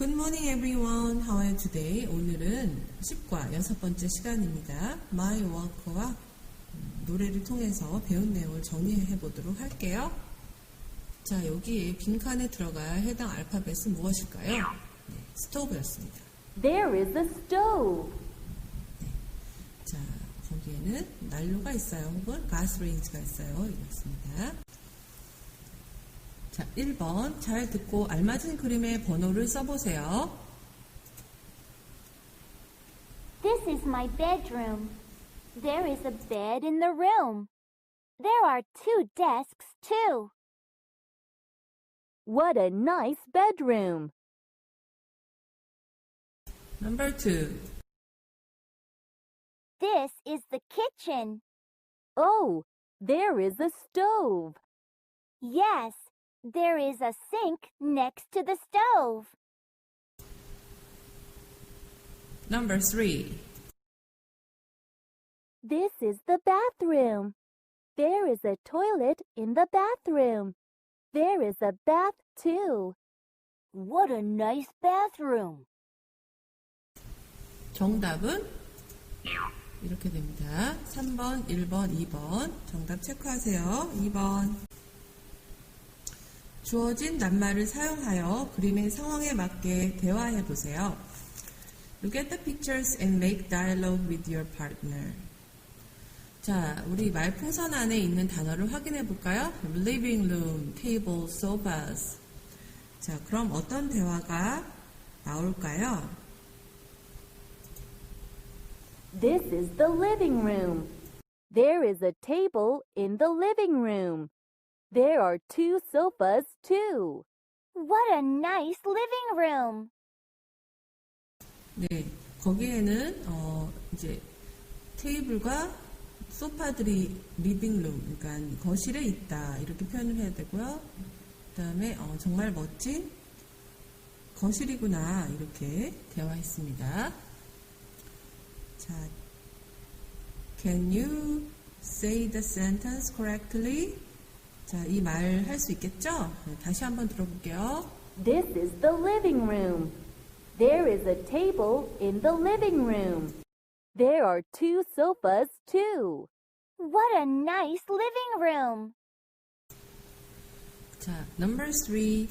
Good morning everyone. How are you today? 오늘은 10과 여섯 번째 시간입니다. My Walk와 노래를 통해서 배운 내용을 정리해 보도록 할게요. 자, 여기에 빈칸에 들어가야 해당 알파벳은 무엇일까요? 네, 스토브였습니다. There is a stove. 자, 거기에는 난로가 있어요. 혹은 가스레인지가 있어요. 이렇습니다. 자, 1번. 잘 듣고 알맞은 그림의 번호를 써보세요. This is my bedroom. There is a bed in the room. There are two desks, too. What a nice bedroom. Number 2. This is the kitchen. Oh, there is a stove. Yes, there is a sink next to the stove. Number 3. This is the bathroom. There is a toilet in the bathroom. There is a bath too. What a nice bathroom. 정답은 이렇게 됩니다. 3번, 1번, 2번. 정답 체크하세요. 2번. 주어진 낱말을 사용하여 그림의 상황에 맞게 대화해 보세요. Look at the pictures and make dialogue with your partner. 자, 우리 말풍선 안에 있는 단어를 확인해 볼까요? living room, table, sofas. 자, 그럼 어떤 대화가 나올까요? This is the living room. There is a table in the living room. There are two sofas too. What a nice living room. 네, 거기에는 어 이제 테이블과 소파들이 리빙룸, 그러니까 거실에 있다 이렇게 표현을 해야 되고요. 그다음에 어, 정말 멋진 거실이구나 이렇게 대화했습니다. 자, can you say the sentence correctly? 자, 이 말 할 수 있겠죠? 네, 다시 한번 들어볼게요. This is the living room. There is a table in the living room. There are two sofas too. What a nice living room. 자, number three.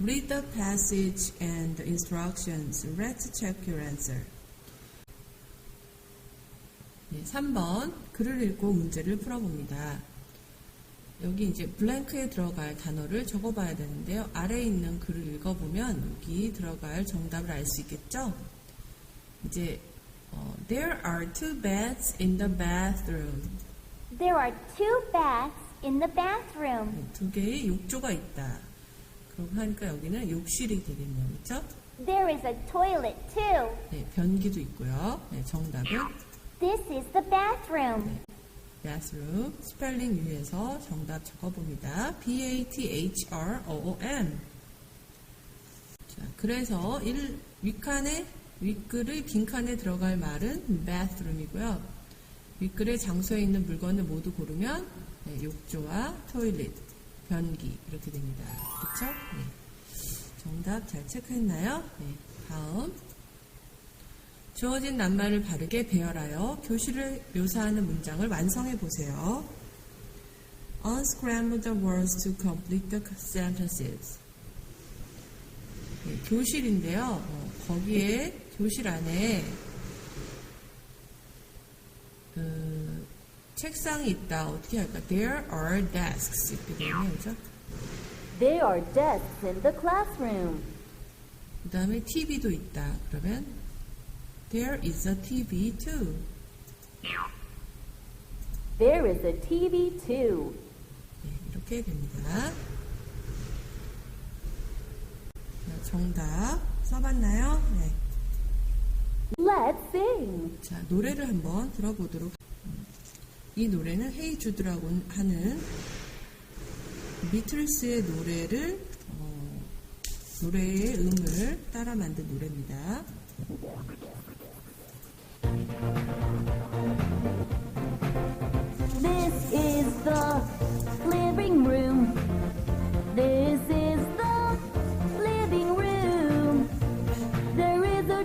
Read the passage and the instructions. Let's check your answer. 네, 3번. 글을 읽고 문제를 풀어봅니다. 여기 이제 블랭크에 들어갈 단어를 적어봐야 되는데요. 아래에 있는 글을 읽어보면 여기 들어갈 정답을 알 수 있겠죠? 이제 어, There are two beds in the bathroom. There are two baths in the bathroom. 네, 두 개의 욕조가 있다. 그러고 하니까 여기는 욕실이 되겠네요. 그렇죠? There is a toilet, too. 네, 변기도 있고요. 네, 정답은 This is the bathroom. bathroom 스펠링 유의해서 정답 적어봅니다. B-A-T-H-R-O-O-M 자, 그래서 일, 윗칸에 윗글의 빈칸에 들어갈 말은 bathroom이고요. 윗글의 장소에 있는 물건을 모두 고르면 네, 욕조와 토일릿, 변기 이렇게 됩니다. 그렇죠? 네. 정답 잘 체크했나요? 네. 다음 주어진 낱말을 바르게 배열하여 교실을 묘사하는 문장을 완성해 보세요. Unscramble the words to complete the sentences. 네, 교실인데요. 어, 거기에 교실 안에 그, 책상이 있다. 어떻게 할까? There are desks. 이렇게 되네요. 그죠? There are desks in the classroom. 그 다음에 TV도 있다. 그러면 There is a TV too. There is a TV too. 네, 이렇게 됩니다. 자, 정답 써봤나요? 네. Let's sing. 자, 노래를 한번 들어보도록. 이 노래는 헤이 주드라고 하는 비틀스의 노래를 어, 노래의 음을 따라 만든 노래입니다.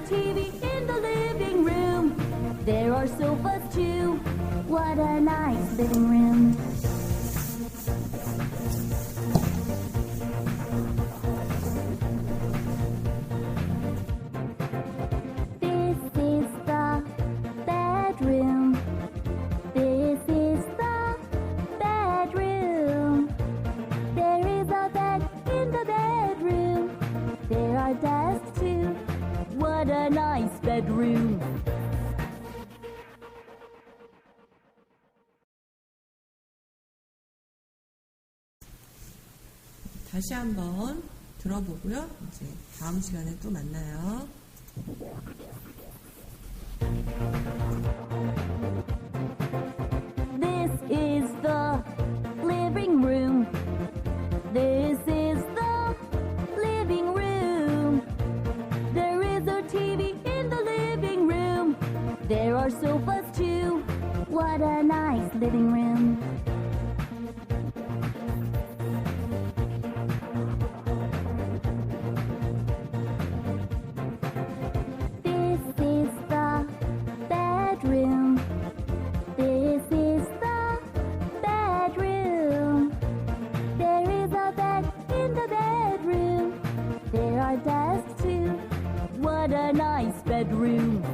TV in the living room. There are sofas too. What a nice living room. Nice bedroom. 다시 한번 들어보고요. 다음 시간에 또 만나요. A nice living room. This is the bedroom. This is the bedroom. There is a bed in the bedroom. There are desks too. What a nice bedroom.